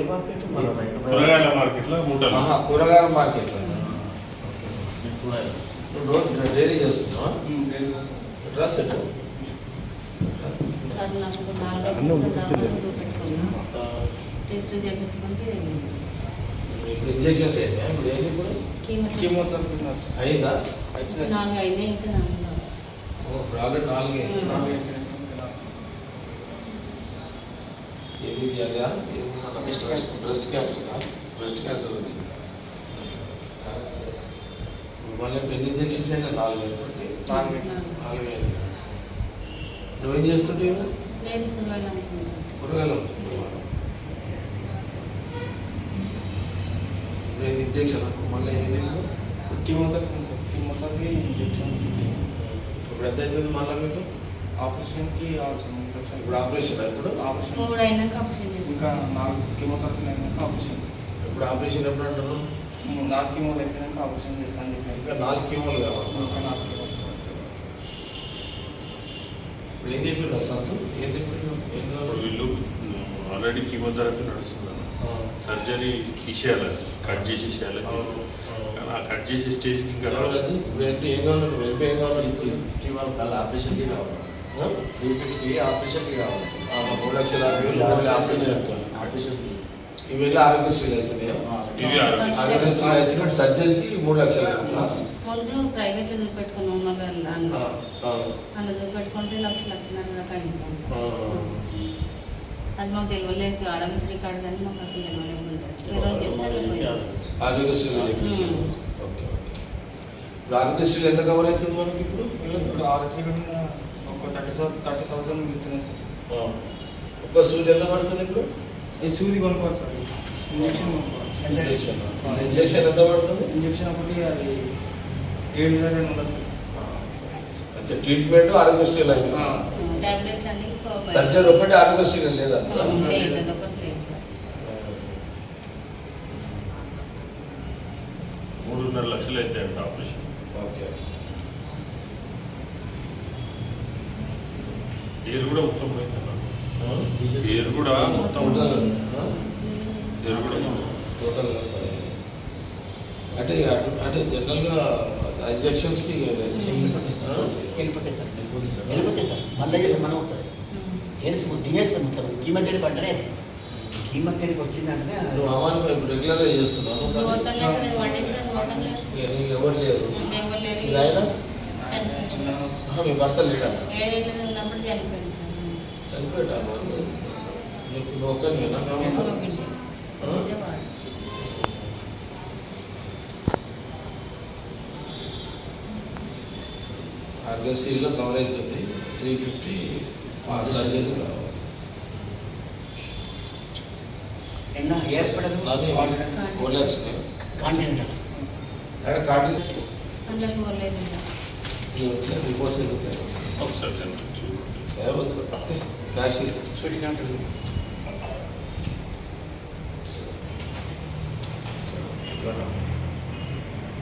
ఏ market. కూరగాయల మార్కెట్లో? కూరగాయల రోజు డైలీ చేస్తున్నావా? డ్రెస్ ఇప్పుడు ఇంజెక్షన్స్ అయిందా ఇప్పుడు ఏంది ఇప్పుడు? కీమో కీమోథెరపీ అయిందా నాలుగు అయినాయి ఇంకా నాలుగు. ఆల్రెడీ నాలుగే. ఏది వ్యాధా? Breast cancer. Breast cancer breast cancer వచ్చింది. మళ్ళీ ఎన్ని ఇంజెక్షన్స్ అయినా నాలుగు నాలుగు. అయింది నువ్వేం చేస్తుంటే కూరగాయలు? ఇప్పుడు ఇంజెక్షన్ మళ్ళీ ఏది? కీమోథెరపీ కీమోథెరపీ ఇంజెక్షన్స్ ఇప్పుడు ఎంత అవుతుంది మళ్ళీ మీకు? ఆపరేషన్కి అవసరం ఇప్పుడు ఆపరేషన్ ఇప్పుడు ఆపరేషన్. మూడు అయినాక ఆపరేషన్ ఇంకా చేస్తాను నాలుగు కీమోథెరపీ అయినాక ఆపరేషన్. ఇప్పుడు ఆపరేషన్ ఎప్పుడు అంటారు నాలుగు కీమోలు అయిపోయినాక ఆపరేషన్ చేస్తాను చెప్పాను ఇంకా నాలుగు కీమోలు కావాలి. ఇంకా నాలుగు కీమోలు ఇప్పుడు ఏం చెప్పారు సంతు? ఏం చెప్పారు? ఏం ఇప్పుడు కావాలి? వీళ్ళు ఆల్రెడీ కీమోథెరపీ నడుస్తున్నారు ఆ, సర్జరీ తీసేయాలి. కట్ చేసి చేయాలి. కానీ ఆ కట్ చేసే స్టేజ్కి ఇంకా? ఇప్పుడు ఏం కావాలి? నువ్వు వెళ్ళి ఏం కావాలి? ఆపరేషన్కి కావాలి? త్రీ ఆపరేషన్కి కావాలి. మూడు లక్షల ఆపరేషన్ ఆరోగ్యశ్రీలు అవుతున్నాయా. ఆరోగ్యశ్రీ సర్జరీకి మూడు లక్షలు? ముందు చూపెట్టుకున్నాం చూపెట్టుకుంటే లక్ష లక్షన్నర దాకా. అది మాకు తెలియలేదు ఆరోగ్యశ్రీ కార్డు కానీ మాకు అసలు ఎంత కవర్ అవుతుంది మనకి ఇప్పుడు? కూడా ఒక థర్టీ థర్టీ థౌసండ్ మిగుతున్నాయి సార్. ఆ. ఒక్క సూది ఎంత పడుతుంది ఇప్పుడు? ఈ సూది కొనుక్కోవాలి సార్. ఇంజక్షన్ కొనుక్కోవాలి. ఇంజక్షన్. ఇంజక్షన్. ఎంత పడుతుంది? ఇంజక్షన్ ఒకటి అది ఏడు వేల రెండు వందలు సార్. అచ్చా ట్రీట్మెంట్ ఆరోగ్యశ్రీలో అన్ని సర్జరీ ఒకటి ఆరోగ్యశ్రీలో లేదా? మూడున్నర లక్షలు అయితే ఆపరేషన్. ఓకే. పేరు కూడా మొత్తం? పేరు కూడా మొత్తం? పేరు కూడా మొత్తం. టోటల్ అంటే అటు- జనరల్గా ఇంజక్షన్స్కి వెళ్ళిపోతాయి. సార్. మళ్ళీ చేస్తే మనం అవుతుంది ఏసు తినేస్తాం మొత్తం కీమోథెరపీ అంటేనే కీమోథెరపీ వచ్చిందంటే నువ్వు రెగ్యులర్గా చేస్తున్నాను ఎవరు లేరు? మీ భర్త లేడా? ఏడేళ్ళు ఉన్నప్పుడు చనిపోయింది సార్ చనిపోయాడా మరి? నీకు నువ్వు ఒక్కనివేనా మేము కావాలి ఒకటి. ఇదే వాడు. ఆర్గసీల్లో కవర్ అవుతుంది త్రీ ఫిఫ్టీ సర్జరీ కావాలి ఎన్న ఏ హాస్పిటల్ ఫోర్ ల్యాక్స్ కాంటినెంటల్ అక్కడ కార్డు అందులో పోలేదు ఇంకా. ఈ వచ్చిన రిపోర్ట్స్ ఎందుకు ఒకసారి జనరల్ క్యాష్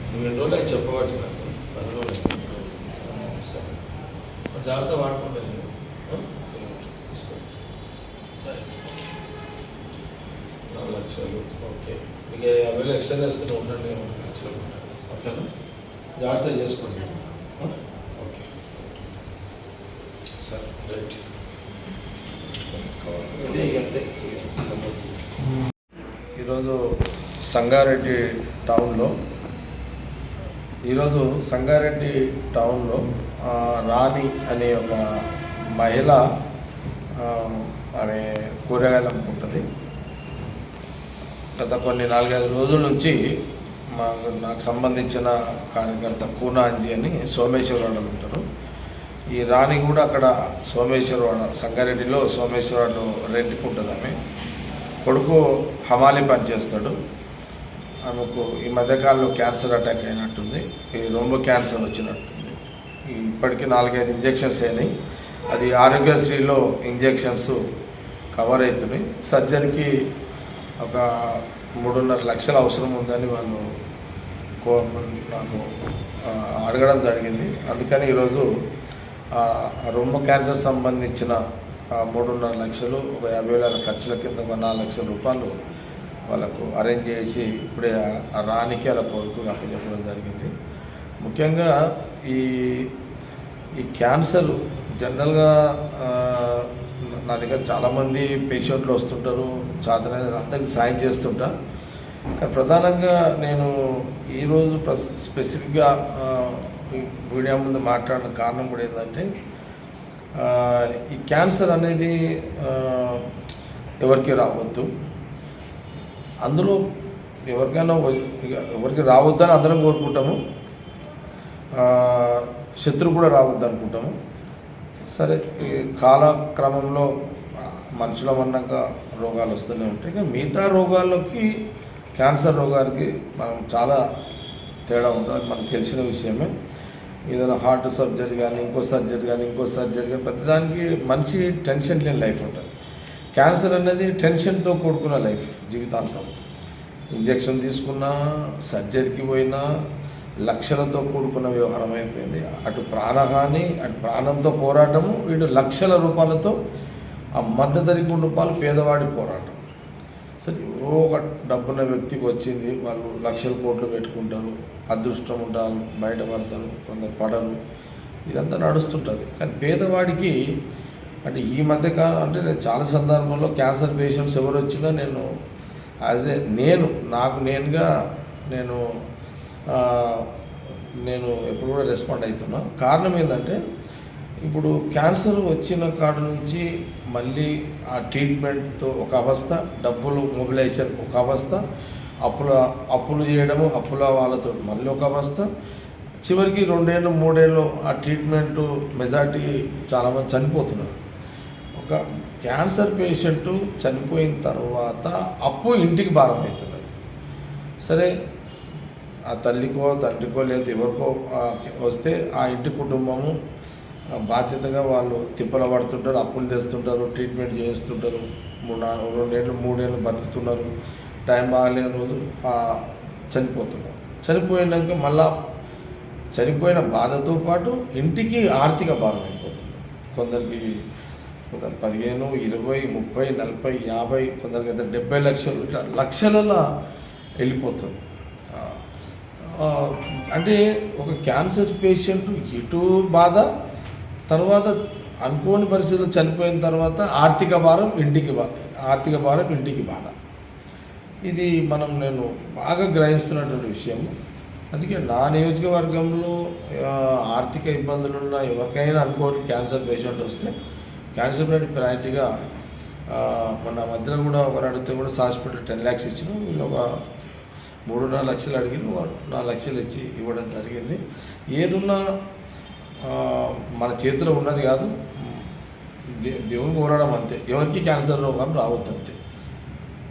నువ్వు ఎన్ని రోజులు అయి చెప్పబట్టి నాకు పది రోజులు అయింది. సరే జాగ్రత్త వాడుకుంటాను నాలుగు లక్షలు ఓకే మీకు యాభై వేలు ఎక్స్టెండ్ చేస్తూనే ఉండండి నాలుగు లక్షలు ఓకేనా జాగ్రత్త చేసుకోండి ఆ? ఓకే సరే రైట్ ఈరోజు సంగారెడ్డి టౌన్లో ఈరోజు సంగారెడ్డి టౌన్లో రాణి అనే ఒక మహిళ అనే ఆమె కూరగాయలు అమ్ముకుంటుంది. గత కొన్ని నాలుగైదు రోజుల నుంచి మాకు నాకు సంబంధించిన కార్యకర్త కూనాంజీ అని సోమేశ్వరవాడలో ఉంటారు. ఈ రాణి కూడా అక్కడ సోమేశ్వరవాడ సంగారెడ్డిలో సోమేశ్వరవాడలో రెంట్కి ఉంటుంది ఆమె కొడుకు హమాలి పనిచేస్తాడు. ఆమెకు ఈ మధ్యకాలంలో క్యాన్సర్ అటాక్ అయినట్టుంది. ఈ రొమ్ము క్యాన్సర్ వచ్చినట్టుంది. ఇప్పటికీ నాలుగైదు ఇంజెక్షన్స్ అయినాయి. అది ఆరోగ్యశ్రీలో ఇంజెక్షన్స్ కవర్ అవుతున్నాయి సర్జరీకి ఒక మూడున్నర లక్షల అవసరం ఉందని వాళ్ళు కో నాకు అడగడం జరిగింది. అందుకని ఈరోజు రొమ్ము క్యాన్సర్ సంబంధించిన మూడున్నర లక్షలు ఒక యాభై వేల ఖర్చుల కింద ఒక నాలుగు లక్షల రూపాయలు వాళ్ళకు అరేంజ్ చేసి ఇప్పుడే ఆ- రానికి అలా కొడుకు చెప్పడం జరిగింది. ముఖ్యంగా ఈ ఈ క్యాన్సర్ జనరల్గా నా దగ్గర చాలామంది పేషెంట్లు వస్తుంటారు చాతన అందరికి సాయం చేస్తుంటా. కానీ ప్రధానంగా నేను ఈరోజు ప్రస్- స్పెసిఫిక్గా మీడియా ముందు మాట్లాడిన కారణం కూడా ఏంటంటే ఈ క్యాన్సర్ అనేది ఎవరికి రావద్దు. అందులో ఎవరికైనా ఎవరికి రావద్దని అందరం కోరుకుంటాము. శత్రు శత్రువు కూడా రావద్దు అనుకుంటాము. సరే ఈ కాలక్రమంలో ఆ, మనుషుల అన్నాక రోగాలు వస్తూనే ఉంటాయి. కానీ మిగతా రోగాల్లోకి క్యాన్సర్ రోగానికి మనం చాలా తేడా ఉంటుంది. అది మనకు తెలిసిన విషయమే. ఏదైనా హార్ట్ సర్జరీ కానీ ఇంకో సర్జరీ కానీ ఇంకో సర్జరీ కానీ ప్రతిదానికి మనిషి టెన్షన్ లేని లైఫ్ ఉంటుంది. క్యాన్సర్ అనేది టెన్షన్తో కూడుకున్న లైఫ్ జీవితాంతం. ఇంజెక్షన్ తీసుకున్నా సర్జరీకి పోయినా లక్షలతో కూడుకున్న వ్యవహారం అయిపోయింది. అటు ప్రాణహాని అటు ప్రాణంతో పోరాటము వీడు లక్షల రూపాయలతో ఆ మధ్యతరి రూపాయలు పేదవాడి పోరాటం. సరే ఎవరో ఒక డబ్బున్న వ్యక్తికి వచ్చింది వాళ్ళు లక్షల కోట్లు పెట్టుకుంటారు అదృష్టం ఉంటారు బయటపడతారు కొందరు పడరు. ఇదంతా నడుస్తుంటుంది. కానీ పేదవాడికి అంటే ఈ మధ్య కా అంటే నేను చాలా సందర్భంలో క్యాన్సర్ పేషెంట్స్ ఎవరు వచ్చినా నేను యాజ్ ఏ నేను నాకు నేనుగా నేను నేను ఎప్పుడు కూడా రెస్పాండ్ అవుతున్నా. కారణం ఏంటంటే ఇప్పుడు క్యాన్సర్ వచ్చిన కాడ నుంచి మళ్ళీ ఆ ట్రీట్మెంట్తో ఒక అవస్థ డబ్బులు మొబిలైజేషన్ ఒక అవస్థ అప్పుల అప్పులు చేయడము అప్పుల వాళ్ళతో మళ్ళీ ఒక అవస్థ. చివరికి రెండేళ్ళు మూడేళ్ళు ఆ ట్రీట్మెంట్ మెజార్టీ చాలామంది చనిపోతున్నారు. ఒక క్యాన్సర్ పేషెంట్ చనిపోయిన తర్వాత అప్పు ఇంటికి భారం అవుతున్నది. సరే ఆ తల్లికో తండ్రికో లేదా ఎవరికో వస్తే ఆ ఇంటి కుటుంబము బాధ్యతగా వాళ్ళు తిప్పల పడుతుంటారు అప్పులు తెస్తుంటారు ట్రీట్మెంట్ చేస్తుంటారు మూడు నాలుగు రెండేళ్ళు మూడేళ్ళు బతుకుతున్నారు. టైం బాగాలేని రోజు చనిపోతున్నారు. చనిపోయినాక మళ్ళా చనిపోయిన బాధతో పాటు ఇంటికి ఆర్థిక భారం అయిపోతుంది. కొందరికి కొందరు పదిహేను ఇరవై ముప్పై నలభై యాభై కొందరికి అయితే డెబ్బై లక్షలు ఇట్లా లక్షలలో వెళ్ళిపోతుంది. అంటే ఒక క్యాన్సర్ పేషెంట్ ఇటు బాధ తర్వాత అనుకోని పరిస్థితుల్లో చనిపోయిన తర్వాత ఆర్థిక భారం ఇంటికి బాధ ఆర్థిక భారం ఇంటికి బాధ. ఇది మనం నేను బాగా గ్రహిస్తున్నటువంటి విషయం. అందుకే నా నియోజకవర్గంలో ఆర్థిక ఇబ్బందులు ఉన్న ఎవరికైనా అనుకోని క్యాన్సర్ పేషెంట్ వస్తే క్యాన్సర్ బ్లడ్ ప్రయారిటీగా మన మధ్యలో కూడా ఒకరు అడిగితే కూడా హాస్పిటల్ టెన్ ల్యాక్స్ ఇచ్చిన వీళ్ళు ఒక మూడున్నర లక్షలు అడిగిన నాలుగు లక్షలు ఇచ్చి ఇవ్వడం జరిగింది. ఏదున్నా మన చేతిలో ఉన్నది కాదు. దే దేవుని కోరడం అంతే. ఎవరికి క్యాన్సర్ రోగం రావద్దు అంతే.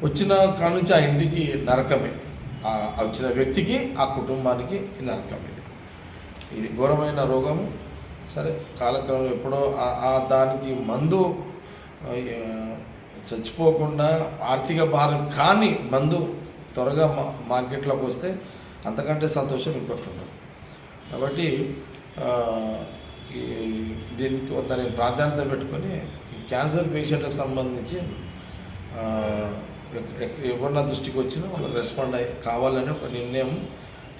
వచ్చిన కాడ నుంచి ఆ ఇంటికి నరకమే. వచ్చిన వ్యక్తికి ఆ కుటుంబానికి నరకం ఇది. ఇది ఘోరమైన రోగము. సరే కాలక్రమం ఎప్పుడో ఆ- దానికి మందు చచ్చిపోకుండా ఆర్థిక భారం కానీ మందు త్వరగా మా మార్కెట్లోకి వస్తే అంతకంటే సంతోషం ఇంకోటి ఉండదు. కాబట్టి ఈ దీనికి దానికి ప్రాధాన్యత పెట్టుకొని క్యాన్సర్ పేషెంట్లకు సంబంధించి ఎవరన్నా దృష్టికి వచ్చినా వాళ్ళకి రెస్పాండ్ అయ్యి కావాలని ఒక నిర్ణయం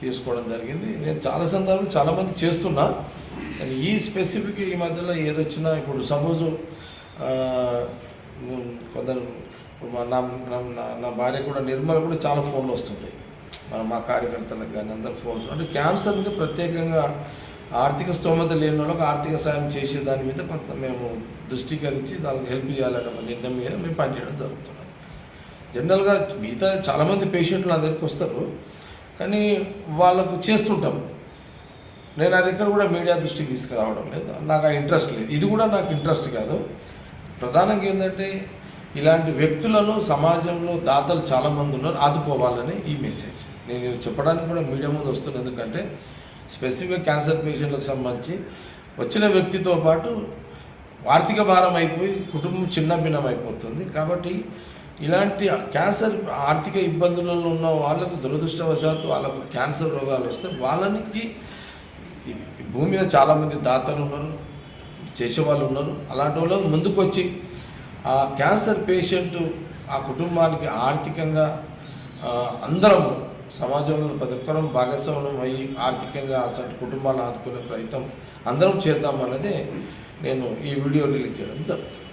తీసుకోవడం జరిగింది. నేను చాలా సందర్భాలు చాలామంది చేస్తున్నా. కానీ ఈ స్పెసిఫిక్ ఈ మధ్యలో ఏదొచ్చినా ఇప్పుడు సపోజ్ కొందరు మా నా నా- భార్య కూడా నిర్మల కూడా చాలా ఫోన్లు వస్తుంటాయి. మన మా కార్యకర్తలకు కానీ అందరు ఫోన్స్ అంటే క్యాన్సర్కి ప్రత్యేకంగా ఆర్థిక స్తోమత లేని వాళ్ళకి ఆర్థిక సాయం చేసే దాని మీద కొంత మేము దృష్టికరించి దానికి హెల్ప్ చేయాలనే నిర్ణయం మీద మేము పనిచేయడం జరుగుతున్నది జనరల్గా మిగతా చాలామంది పేషెంట్లు నా దగ్గరికి వస్తారు. కానీ వాళ్ళకు చేస్తుంటాం. నేను అది ఎక్కడ కూడా మీడియా దృష్టికి తీసుకురావడం లేదు. నాకు ఆ ఇంట్రెస్ట్ లేదు. ఇది కూడా నాకు ఇంట్రెస్ట్ కాదు. ప్రధానంగా ఏంటంటే ఇలాంటి వ్యక్తులను సమాజంలో దాతలు చాలామంది ఉన్నారు. ఆదుకోవాలని ఈ మెసేజ్ నేను చెప్పడానికి కూడా మీడియా ముందు వస్తున్నాను ఎందుకంటే స్పెసిఫిక్ క్యాన్సర్ పేషెంట్లకు సంబంధించి వచ్చిన వ్యక్తితో పాటు ఆర్థిక భారం అయిపోయి కుటుంబం చిన్న భిన్నం అయిపోతుంది. కాబట్టి ఇలాంటి క్యాన్సర్ ఆర్థిక ఇబ్బందులలో ఉన్న వాళ్ళకు దురదృష్టవశాత్తు వాళ్ళకు క్యాన్సర్ రోగాలు వస్తే వాళ్ళకి భూమి మీద చాలామంది దాతలు ఉన్నారు చేసేవాళ్ళు ఉన్నారు. అలాంటి వాళ్ళు ముందుకు వచ్చి ఆ క్యాన్సర్ పేషెంట్ ఆ కుటుంబానికి ఆర్థికంగా అందరము అందరం సమాజంలో ప్రతి ఒక్కరం భాగస్వామ్యం అయ్యి ఆర్థికంగా అసలు కుటుంబాన్ని ఆదుకునే ప్రయత్నం అందరం చేద్దాం అన్నదే నేను ఈ వీడియో రిలీజ్ చేయడం జరుగుతుంది.